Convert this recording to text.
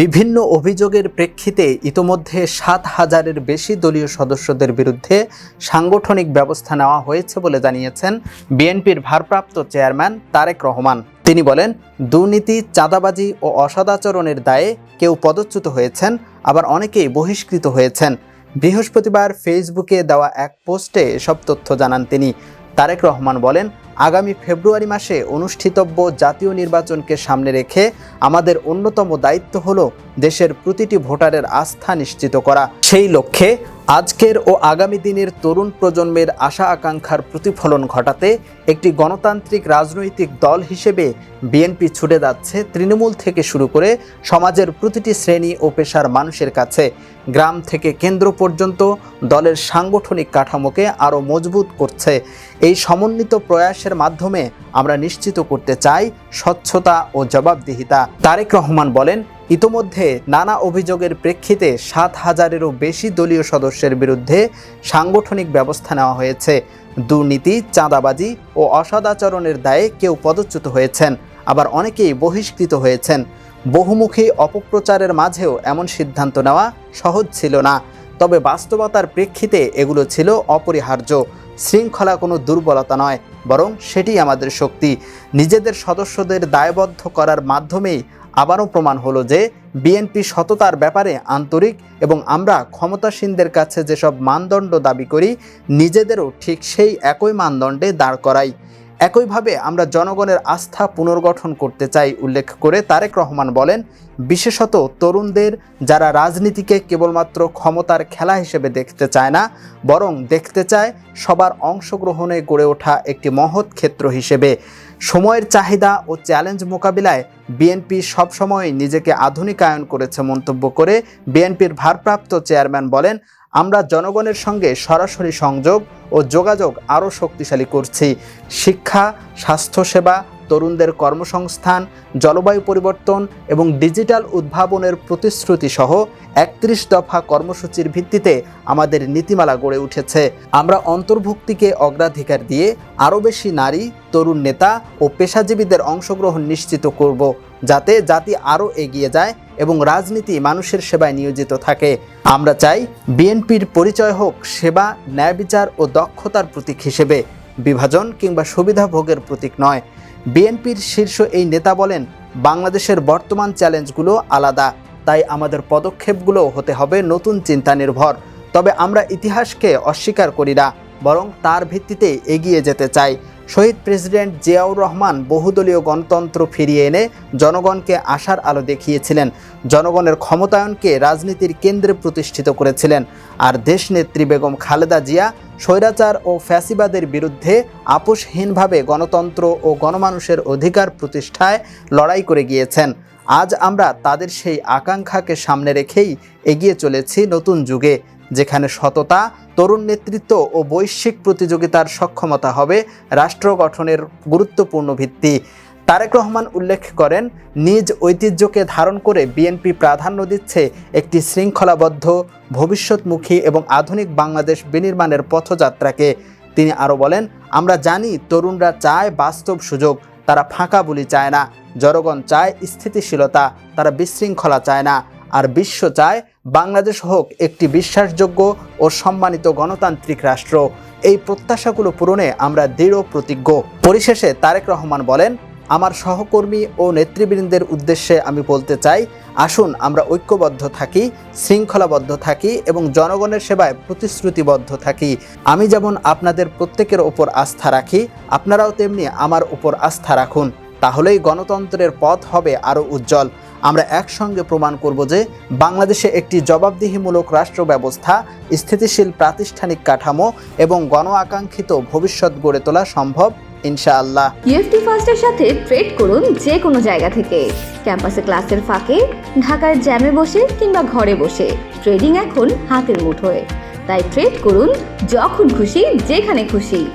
বিভিন্ন অভিযোগের প্রেক্ষিতে ইতোমধ্যে সাত হাজারের বেশি দলীয় সদস্যদের বিরুদ্ধে সাংগঠনিক ব্যবস্থা নেওয়া হয়েছে বলে জানিয়েছেন বিএনপির ভারপ্রাপ্ত চেয়ারম্যান তারেক রহমান। তিনি বলেন, দুর্নীতি, চাঁদাবাজি ও অসদাচরণের দায়ে কেউ পদচ্যুত হয়েছেন, আবার অনেকেই বহিষ্কৃত হয়েছেন। বৃহস্পতিবার ফেসবুকে দেওয়া এক পোস্টে এসব তথ্য জানান তিনি। তারেক রহমান বলেন, আগামী ফেব্রুয়ারি মাসে অনুষ্ঠিতব্য জাতীয় নির্বাচনকে সামনে রেখে আমাদের অন্যতম দায়িত্ব হল দেশের প্রতিটি ভোটারের আস্থা নিশ্চিত করা। সেই লক্ষ্যে আজকের ও আগামী দিনের তরুণ প্রজন্মের আশা আকাঙ্ক্ষার প্রতিফলন ঘটাতে একটি গণতান্ত্রিক রাজনৈতিক দল হিসেবে বিএনপি ছুটে যাচ্ছে তৃণমূল থেকে শুরু করে সমাজের প্রতিটি শ্রেণি ও পেশার মানুষের কাছে। গ্রাম থেকে কেন্দ্র পর্যন্ত দলের সাংগঠনিক কাঠামোকে আরও মজবুত করছে। এই সমন্বিত প্রয়াসের মাধ্যমে আমরা নিশ্চিত করতে চাই স্বচ্ছতা ও জবাবদিহিতা। তারেক রহমান বলেন, ইতোমধ্যে নানা অভিযোগের প্রেক্ষিতে সাত হাজারেরও বেশি দলীয় সদস্যের বিরুদ্ধে সাংগঠনিক ব্যবস্থা নেওয়া হয়েছে। দুর্নীতি, চাঁদাবাজি ও অসদাচরণের দায়ে কেউ পদচ্যুত হয়েছেন। আবার অনেকেই বহিষ্কৃত হয়েছেন। বহুমুখী অপপ্রচারের মাঝেও এমন সিদ্ধান্ত নেওয়া সহজ ছিল না। তবে বাস্তবতার প্রেক্ষিতে এগুলো ছিল অপরিহার্য। শৃঙ্খলা কোনো দুর্বলতা নয়, বরং সেটি আমাদের শক্তি। নিজেদের সদস্যদের দায়বদ্ধ করার মাধ্যমেই আবারও প্রমাণ হলো যে বিএনপি সততার ব্যাপারে আন্তরিক এবং আমরা ক্ষমতাসীনদের কাছে যেসব মানদণ্ড দাবি করি, নিজেদেরও ঠিক সেই একই মানদণ্ডে দাঁড় করাই। একইভাবে আমরা জনগণের আস্থা পুনর্গঠন করতে চাই, উল্লেখ করে তারেক রহমান বলেন, বিশেষত তরুণদের যারা রাজনীতিকে কেবলমাত্র ক্ষমতার খেলা হিসেবে দেখতে চায় না, বরং দেখতে চায় সবার অংশগ্রহণে গড়ে ওঠা একটি মহৎ ক্ষেত্র হিসেবে। সময়ের চাহিদা ও চ্যালেঞ্জ মোকাবিলায় বিএনপি সবসময় নিজেকে আধুনিকায়ন করেছে মন্তব্য করে বিএনপির ভারপ্রাপ্ত চেয়ারম্যান বলেন আমরা জনগণের সঙ্গে সরাসরি সংযোগ ও যোগাযোগ আরও শক্তিশালী করছি। শিক্ষা স্বাস্থ্যসেবা তরুণদের কর্মসংস্থান, জলবায়ু পরিবর্তন এবং ডিজিটাল উদ্ভাবনের প্রতিশ্রুতি সহ একত্রিশ দফা কর্মসূচির ভিত্তিতে আমাদের নীতিমালা গড়ে উঠেছে। আমরা অন্তর্ভুক্তিকে অগ্রাধিকার দিয়ে আরও বেশি নারী, তরুণ নেতা ও পেশাজীবীদের অংশগ্রহণ নিশ্চিত করব, যাতে জাতি আরও এগিয়ে যায় এবং রাজনীতি মানুষের সেবায় নিয়োজিত থাকে। আমরা চাই বিএনপির পরিচয় হোক সেবা, ন্যায় বিচার ও দক্ষতার প্রতীক হিসেবে, বিভাজন কিংবা সুবিধাভোগের প্রতীক নয়। বিএনপির শীর্ষ এই নেতা বলেন, বাংলাদেশের বর্তমান চ্যালেঞ্জগুলো আলাদা, তাই আমাদের পদক্ষেপগুলো হতে হবে নতুন চিন্তা নির্ভর তবে আমরা ইতিহাসকে অস্বীকার করি না, বরং তার ভিত্তিতে এগিয়ে যেতে চাই। শহীদ প্রেসিডেন্ট জিয়াউর রহমান বহুদলীয় গণতন্ত্র ফিরিয়ে এনে জনগণকে আশার আলো দেখিয়েছিলেন। জনগণের ক্ষমতায়নকে রাজনীতির কেন্দ্রে প্রতিষ্ঠিত করেছিলেন। আর দেশনেত্রী বেগম খালেদা জিয়া স্বৈরাচার ও ফ্যাসিবাদের বিরুদ্ধে আপোষহীনভাবে গণতন্ত্র ও গণমানুষের অধিকার প্রতিষ্ঠায় লড়াই করে গিয়েছেন। আজ আমরা তাদের সেই আকাঙ্ক্ষাকে সামনে রেখেই এগিয়ে চলেছি নতুন যুগে। যেখানে সততা, তরুণ নেতৃত্ব ও বৈশ্বিক প্রতিযোগিতার সক্ষমতা হবে রাষ্ট্র গঠনের গুরুত্বপূর্ণ ভিত্তি। তারেক রহমান উল্লেখ করেন, নিজ ঐতিহ্যকে ধারণ করে বিএনপি প্রাধান্য দিচ্ছে একটি শৃঙ্খলাবদ্ধ, ভবিষ্যৎমুখী এবং আধুনিক বাংলাদেশ বিনির্মাণের পথযাত্রাকে। তিনি আরও বলেন, আমরা জানি তরুণরা চায় বাস্তব সুযোগ, তারা ফাঁকা বলি চায় না। জনগণ চায় স্থিতিশীলতা, তারা বিশৃঙ্খলা চায় না। আর বিশ্ব চায় বাংলাদেশ হোক একটি বিশ্বাসযোগ্য ও সম্মানিত গণতান্ত্রিক রাষ্ট্র। এই প্রত্যাশাগুলো পূরণে আমরা দৃঢ় প্রতিজ্ঞ। পরিশেষে তারেক রহমান বলেন, আমার সহকর্মী ও নেতৃবৃন্দের উদ্দেশ্যে আমি বলতে চাই, আসুন আমরা ঐক্যবদ্ধ থাকি, শৃঙ্খলাবদ্ধ থাকি এবং জনগণের সেবায় প্রতিশ্রুতিবদ্ধ থাকি। আমি যেমন আপনাদের প্রত্যেকের ওপর আস্থা রাখি, আপনারাও তেমনি আমার উপর আস্থা রাখুন। তাহলেই গণতন্ত্রের পথ হবে আরও উজ্জ্বল। আমরা একসঙ্গে প্রমাণ করব যে বাংলাদেশে একটি জবাবদিহিমূলক রাষ্ট্র ব্যবস্থা স্থিতিশীল প্রাতিষ্ঠানিক কাঠামো এবং গণ আকাঙ্ক্ষিত ভবিষ্যৎ গড়ে তোলা সম্ভব, ইনশাআল্লাহ। ইউএফটি ফার্স্টের সাথে ট্রেড করুন যে কোনো জায়গা থেকে। ক্যাম্পাসে ক্লাসের ফাঁকে, ঢাকার জ্যামে বসে কিংবা ঘরে বসে। ট্রেডিং এখন হাতের মুঠোয়। তাই ট্রেড করুন যখন খুশি, যেখানে খুশি।